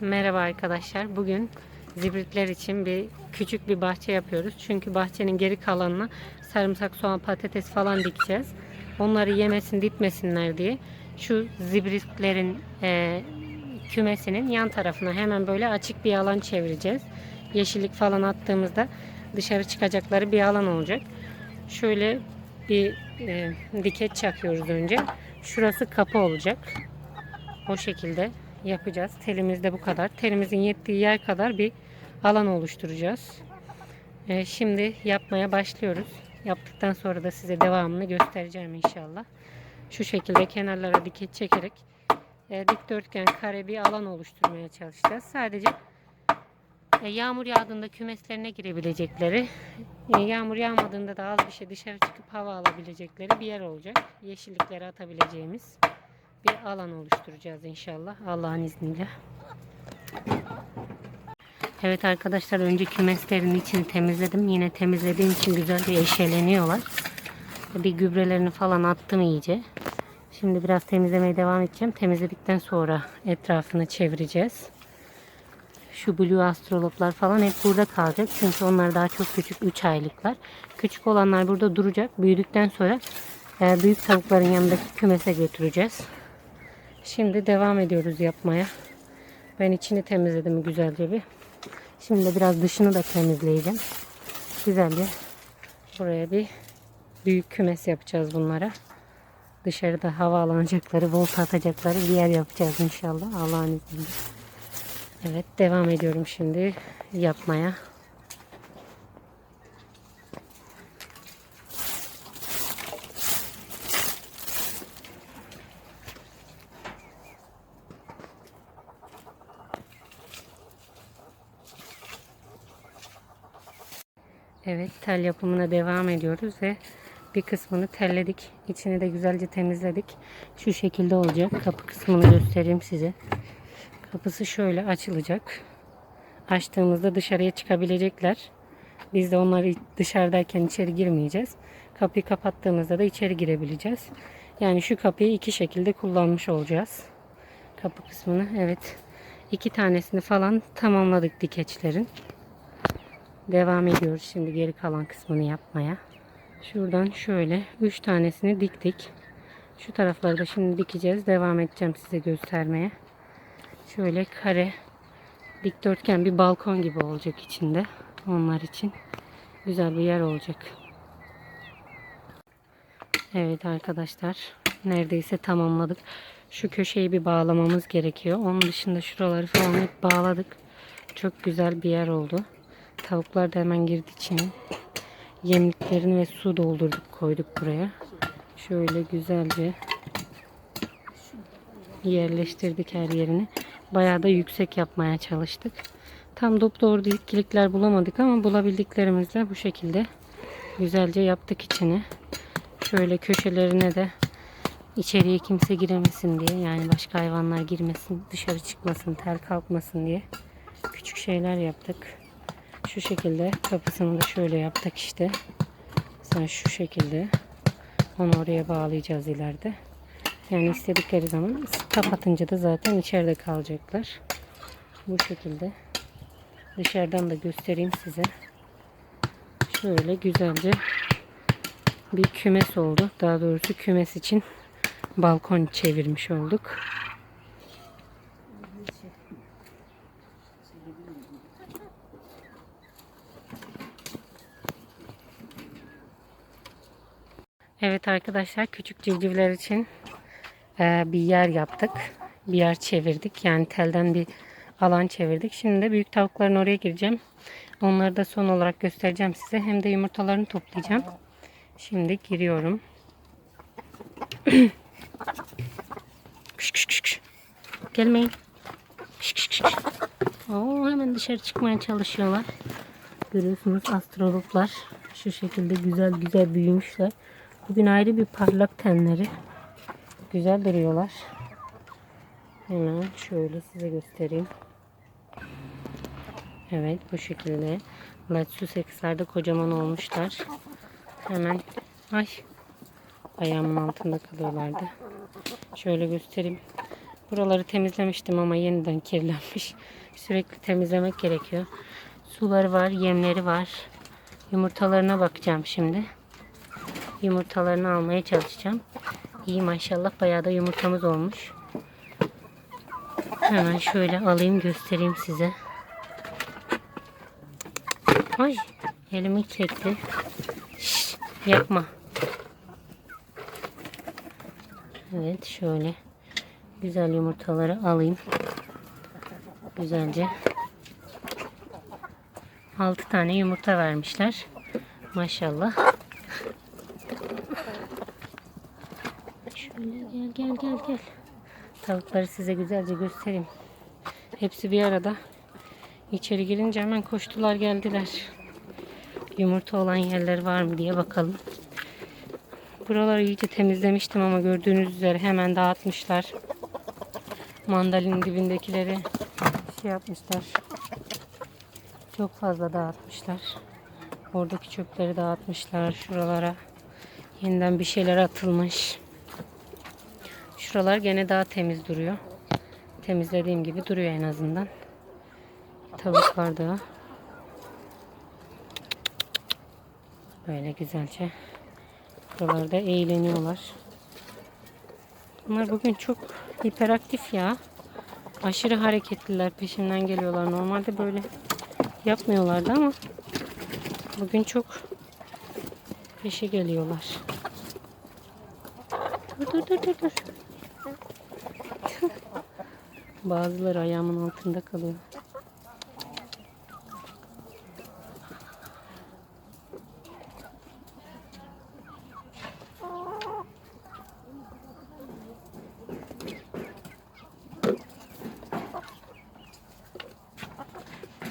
Merhaba arkadaşlar. Bugün zibritler için bir küçük bir bahçe yapıyoruz. Çünkü bahçenin geri kalanına sarımsak, soğan, patates falan dikeceğiz. Onları yemesin, ditmesinler diye şu zibritlerin e, kümesinin yan tarafına hemen böyle açık bir alan çevireceğiz. Yeşillik falan attığımızda dışarı çıkacakları bir alan olacak. Şöyle bir e, dikeç çakıyoruz önce. Şurası kapı olacak. O şekilde yapacağız. Telimiz de bu kadar. Telimizin yettiği yer kadar bir alan oluşturacağız. Ee, şimdi yapmaya başlıyoruz. Yaptıktan sonra da size devamını göstereceğim inşallah. Şu şekilde kenarlara dikit çekerek e, dikdörtgen kare bir alan oluşturmaya çalışacağız. Sadece e, yağmur yağdığında kümeslerine girebilecekleri, e, yağmur yağmadığında da az bir şey dışarı çıkıp hava alabilecekleri bir yer olacak. Yeşillikleri atabileceğimiz bir alan oluşturacağız inşallah Allah'ın izniyle. Evet arkadaşlar önce kümeslerin içini temizledim. Yine temizlediğim için güzel bir eşeleniyorlar. Bir gübrelerini falan attım iyice. Şimdi biraz temizlemeye devam edeceğim. Temizledikten sonra etrafını çevireceğiz. Şu blue astroloplar falan hep burada kalacak. Çünkü onlar daha çok küçük 3 aylıklar. Küçük olanlar burada duracak. Büyüdükten sonra e, büyük tavukların yanındaki kümese götüreceğiz. Şimdi devam ediyoruz yapmaya. Ben içini temizledim güzelce bir. Şimdi de biraz dışını da temizleyeceğim. Güzelce buraya bir büyük kümes yapacağız bunlara. Dışarıda hava alacakları, volta atacakları bir yer yapacağız inşallah Allah'ın izniyle. Evet devam ediyorum şimdi yapmaya. Evet tel yapımına devam ediyoruz ve bir kısmını telledik. İçini de güzelce temizledik. Şu şekilde olacak. Kapı kısmını göstereyim size. Kapısı şöyle açılacak. Açtığımızda dışarıya çıkabilecekler. Biz de onları dışarıdayken içeri girmeyeceğiz. Kapıyı kapattığımızda da içeri girebileceğiz. Yani şu kapıyı iki şekilde kullanmış olacağız. Kapı kısmını evet. iki tanesini falan tamamladık dikeçlerin. Devam ediyoruz şimdi geri kalan kısmını yapmaya. Şuradan şöyle 3 tanesini diktik. Şu tarafları da şimdi dikeceğiz. Devam edeceğim size göstermeye. Şöyle kare dikdörtgen bir balkon gibi olacak içinde. Onlar için güzel bir yer olacak. Evet arkadaşlar neredeyse tamamladık. Şu köşeyi bir bağlamamız gerekiyor. Onun dışında şuraları falan hep bağladık. Çok güzel bir yer oldu. Tavuklar da hemen girdi içine. Yemliklerini ve su doldurduk koyduk buraya. Şöyle güzelce yerleştirdik her yerini. Bayağı da yüksek yapmaya çalıştık. Tam dop doğru dikkilikler bulamadık ama bulabildiklerimizle bu şekilde güzelce yaptık içini. Şöyle köşelerine de içeriye kimse giremesin diye yani başka hayvanlar girmesin, dışarı çıkmasın, tel kalkmasın diye küçük şeyler yaptık. Şu şekilde kapısını da şöyle yaptık işte. Sen şu şekilde onu oraya bağlayacağız ileride. Yani istedikleri zaman kapatınca da zaten içeride kalacaklar. Bu şekilde. Dışarıdan da göstereyim size. Şöyle güzelce bir kümes oldu. Daha doğrusu kümes için balkon çevirmiş olduk. Evet arkadaşlar küçük civcivler için e, bir yer yaptık. Bir yer çevirdik. Yani telden bir alan çevirdik. Şimdi de büyük tavukların oraya gireceğim. Onları da son olarak göstereceğim size. Hem de yumurtalarını toplayacağım. Şimdi giriyorum. Gelmeyin. Oo, hemen dışarı çıkmaya çalışıyorlar. Görüyorsunuz astrologlar şu şekilde güzel güzel büyümüşler. Bugün ayrı bir parlak tenleri. Güzel duruyorlar. Hemen şöyle size göstereyim. Evet bu şekilde. Latsuseks'lerde kocaman olmuşlar. Hemen ay ayağımın altında kalıyorlardı. Şöyle göstereyim. Buraları temizlemiştim ama yeniden kirlenmiş. Sürekli temizlemek gerekiyor. Suları var, yemleri var. Yumurtalarına bakacağım şimdi. Yumurtalarını almaya çalışacağım. İyi maşallah bayağı da yumurtamız olmuş. Hemen şöyle alayım göstereyim size. Ay elimi çekti. Şşş, yapma. Evet şöyle güzel yumurtaları alayım. Güzelce. 6 tane yumurta vermişler. Maşallah. Şöyle gel gel. Tavukları size güzelce göstereyim. Hepsi bir arada. İçeri girince hemen koştular geldiler. Yumurta olan yerler var mı diye bakalım. Buraları iyice temizlemiştim ama gördüğünüz üzere hemen dağıtmışlar. Mandalinin dibindekileri şey yapmışlar. Çok fazla dağıtmışlar. Oradaki çöpleri dağıtmışlar şuralara. Yeniden bir şeyler atılmış. Şuralar gene daha temiz duruyor. Temizlediğim gibi duruyor en azından. Tavuklar da böyle güzelce buralarda eğleniyorlar. Bunlar bugün çok hiperaktif ya. Aşırı hareketliler. Peşimden geliyorlar. Normalde böyle yapmıyorlardı ama bugün çok peşe geliyorlar. Dur dur dur dur. Bazıları ayağımın altında kalıyor.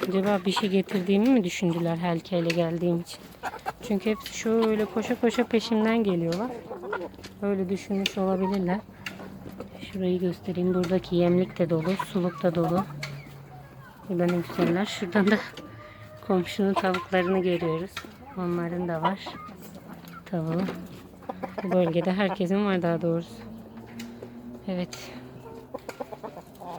Acaba bir şey getirdiğimi mi düşündüler helkeyle geldiğim için? Çünkü hepsi şöyle koşa koşa peşimden geliyorlar. Öyle düşünmüş olabilirler. Şurayı göstereyim. Buradaki yemlik de dolu, suluk da dolu. Burada ne. Şuradan da komşunun tavuklarını görüyoruz. Onların da var. Tavuğu. Bu bölgede herkesin var daha doğrusu. Evet.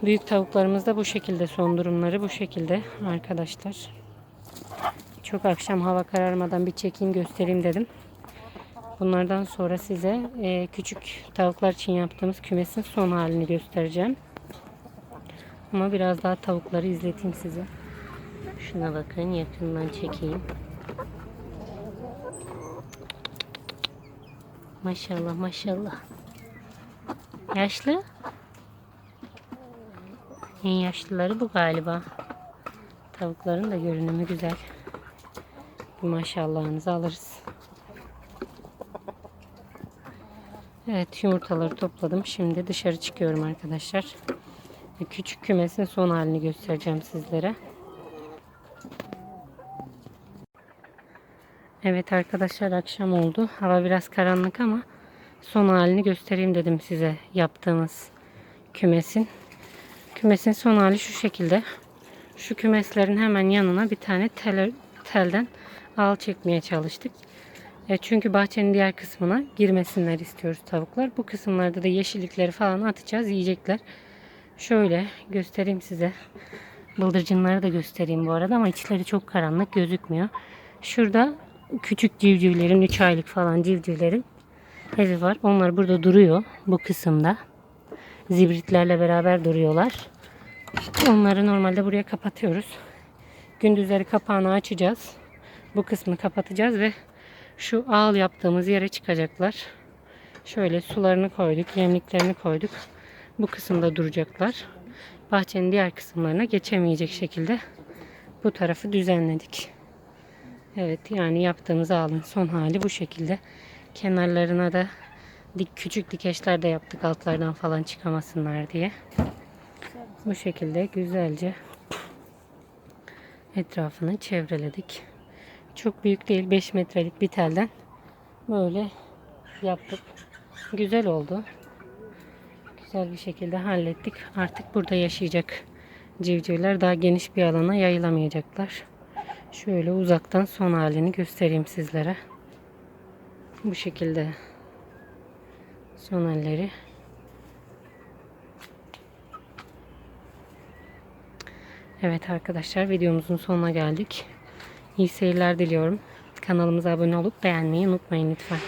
Büyük tavuklarımız da bu şekilde son durumları bu şekilde arkadaşlar. Çok akşam hava kararmadan bir çekeyim göstereyim dedim. Bunlardan sonra size e, küçük tavuklar için yaptığımız kümesin son halini göstereceğim. Ama biraz daha tavukları izleteyim size. Şuna bakın yakından çekeyim. Maşallah maşallah. Yaşlı. En yaşlıları bu galiba. Tavukların da görünümü güzel. Bir maşallahınızı alırız. Evet yumurtaları topladım. Şimdi dışarı çıkıyorum arkadaşlar. Küçük kümesin son halini göstereceğim sizlere. Evet arkadaşlar akşam oldu. Hava biraz karanlık ama son halini göstereyim dedim size yaptığımız kümesin. Kümesin son hali şu şekilde. Şu kümeslerin hemen yanına bir tane tel, telden ağ çekmeye çalıştık. E, çünkü bahçenin diğer kısmına girmesinler istiyoruz tavuklar. Bu kısımlarda da yeşillikleri falan atacağız, yiyecekler. Şöyle göstereyim size. Bıldırcınları da göstereyim bu arada ama içleri çok karanlık gözükmüyor. Şurada küçük civcivlerin 3 aylık falan civcivlerin evi var. Onlar burada duruyor bu kısımda. Zibritlerle beraber duruyorlar. Onları normalde buraya kapatıyoruz. Gündüzleri kapağını açacağız. Bu kısmını kapatacağız ve şu ağıl yaptığımız yere çıkacaklar. Şöyle sularını koyduk, yemliklerini koyduk. Bu kısımda duracaklar. Bahçenin diğer kısımlarına geçemeyecek şekilde bu tarafı düzenledik. Evet yani yaptığımız ağılın son hali bu şekilde. Kenarlarına da dik küçük dikeçler de yaptık altlardan falan çıkamasınlar diye. Bu şekilde güzelce etrafını çevreledik. Çok büyük değil 5 metrelik bir telden böyle yaptık. Güzel oldu. Güzel bir şekilde hallettik. Artık burada yaşayacak civcivler daha geniş bir alana yayılamayacaklar. Şöyle uzaktan son halini göstereyim sizlere. Bu şekilde son halleri. Evet arkadaşlar videomuzun sonuna geldik. İyi seyirler diliyorum. Kanalımıza abone olup beğenmeyi unutmayın lütfen.